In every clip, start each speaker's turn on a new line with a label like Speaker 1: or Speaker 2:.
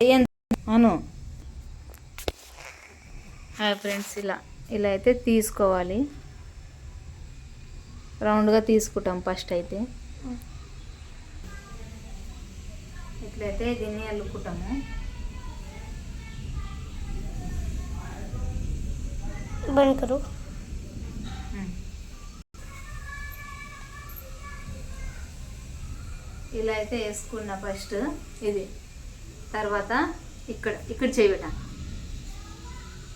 Speaker 1: అను. Hi friends ఇలా ఇలా అయితే తీసుకోవాలి. రౌండ్గా తీసుకుంటాం ఫస్ట్ అయితే. ఇట్లయితే దీన్ని అల్లుకుంటాము.
Speaker 2: బంకరు.
Speaker 1: ఇలా అయితే వేసుకున్నా ఫస్ట్ ఇది. తర్వాత ఇక్కడ ఇక్కడ చేయబెట్ట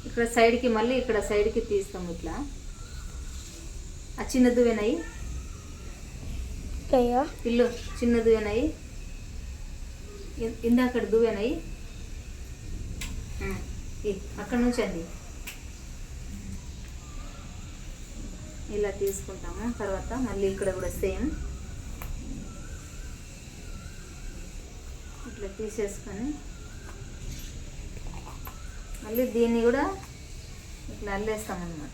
Speaker 1: ఇక్కడ సైడ్కి మళ్ళీ ఇక్కడ సైడ్కి తీస్తాం ఇట్లా. ఆ చిన్న దువ్వెనయి ఇల్లు చిన్న దువ్వెనయి ఇ- ఇందాకడ దువ్వెనయి అక్కడ నుంచి అండి. ఇలా తీసుకుంటాము. తర్వాత మళ్ళీ ఇక్కడ కూడా సేమ్. ఇట్లా తీసేసుకొని మళ్ళీ దీన్ని కూడా ఇట్లా
Speaker 2: అల్లేస్తామన్నమాట.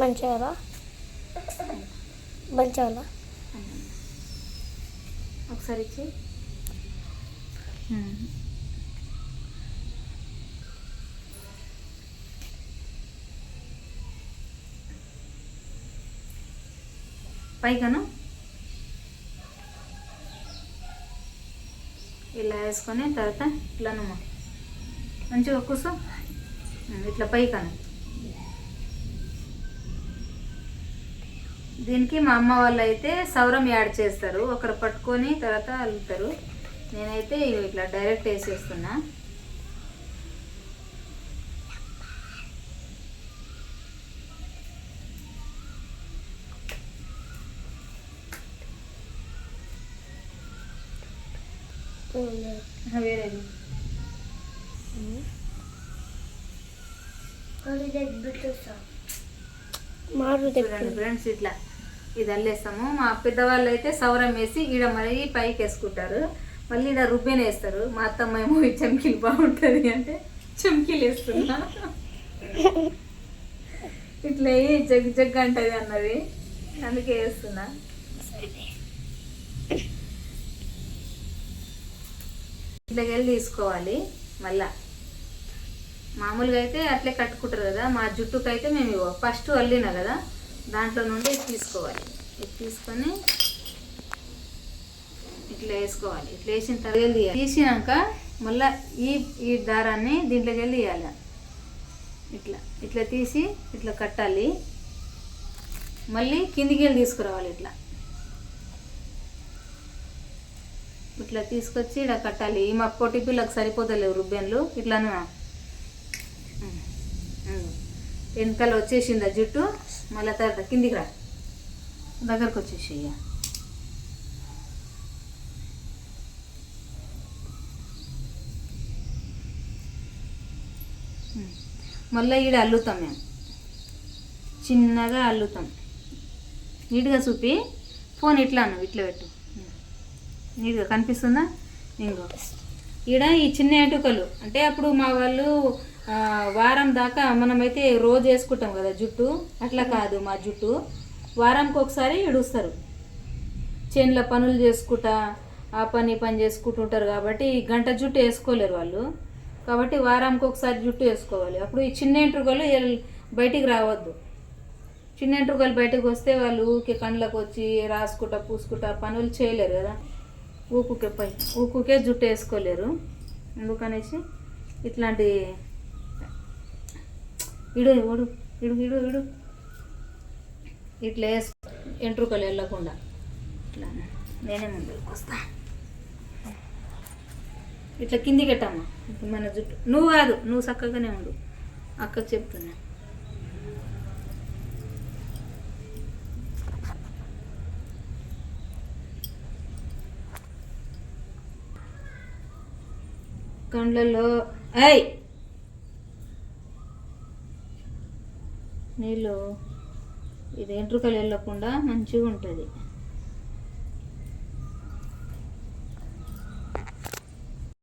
Speaker 2: మంచిగా
Speaker 1: ఒకసారి ఇచ్చి. పైకను? ఇలా వేసుకొని తర్వాత ఇట్లా నువ్వు మంచిగా కూర్చో. ఇట్లా పైకాను? దీనికి మా అమ్మ వాళ్ళు అయితే సౌరం యాడ్ చేస్తారు. ఒకరు పట్టుకొని తర్వాత అల్లుతారు. నేనైతే ఇట్లా డైరెక్ట్ వేసేస్తున్నా. వేరేది. ఫ్రెండ్స్ ఇట్లా ఇది అల్లేస్తాము. మా పెద్దవాళ్ళు అయితే సౌరం వేసి ఈడ మరి పైకి వేసుకుంటారు. మళ్ళీ ఈడ రుబ్బెన్ వేస్తారు. మా అత్తమ్మ ఏమో చమ్కీలు బాగుంటుంది అంటే చమ్కీలు వేస్తున్నా ఇట్లా ఏ జగ్ జగ్ అంటది అన్నది. అందుకే వేస్తున్నా. ఇలాగెళ్ళి తీసుకోవాలి మళ్ళా. మామూలుగా అయితే అట్లే కట్టుకుంటారు కదా మా జుట్టుకు అయితే మేము ఇవ్వ. ఫస్ట్ అల్లినా కదా దాంట్లో నుండి ఇది తీసుకోవాలి. ఇది తీసుకొని ఇట్లా వేసుకోవాలి. ఇట్లా వేసిన తర్వాత తీసినాక మళ్ళీ ఈ ఈ దారాన్ని దీంట్లోకి వెళ్ళి ఇవ్వాలి ఇట్లా ఇట్లా తీసి ఇట్లా కట్టాలి. మళ్ళీ కిందికి వెళ్ళి తీసుకురావాలి ఇట్లా. ఇట్లా తీసుకొచ్చి ఇక్కడ కట్టాలి. ఈ మా పొట్టి పిల్లకి సరిపోతలేవు రుబ్బెన్లు ఇట్లాను వెనకాల వచ్చేసింది ఆ జుట్టు. మళ్ళీ తర్వాత కిందికి రా. దగ్గరకు వచ్చేసి ఇక. మళ్ళీ ఈడ అల్లుతాం మేము. చిన్నగా అల్లుతాం. నీట్గా చూపి. ఫోన్ ఇట్లాను ఇట్లా పెట్టు. నీట్గా కనిపిస్తుందా? ఇంకో ఈడ ఈ చిన్న ఎటుకలు అంటే అప్పుడు మా వాళ్ళు వారం దాకా మనమైతే రోజు వేసుకుంటాం కదా జుట్టు. అట్లా కాదు మా జుట్టు. వారానికి ఒకసారి ఇడుస్తారు చేనులో పనులు చేసుకుంటా ఆ పని పని చేసుకుంటుంటారు కాబట్టి గంట జుట్టు వేసుకోలేరు వాళ్ళు. కాబట్టి వారానికి ఒకసారి జుట్టు వేసుకోవాలి. అప్పుడు ఈ చిన్న ఎంట్రుకలు బయటికి రావద్దు. చిన్న ఎంట్రుకలు బయటకు వస్తే వాళ్ళు ఊరికే కండ్లకు వచ్చి రాసుకుంటా పూసుకుంటా పనులు చేయలేరు కదా. ఊకుకే పై ఊకుకే జుట్టు వేసుకోలేరు. అందుకనేసి ఇట్లాంటి ఇడు ఇడు ఇడు ఇడు ఇడు. ఇట్లా వేసుకో ఎంట్రుకలు వెళ్ళకుండా. ఇట్లా నేనే ముందు వస్తా. ఇట్లా కిందికి పెట్టమ్మా మన జుట్టు. నువ్వు కాదు నువ్వు చక్కగానే ఉండు. అక్కకు చెప్తున్నా. కండ్లలో ఐ నీళ్ళు ఇది ఎంట్రుకలు వెళ్ళకుండా మంచిగా ఉంటుంది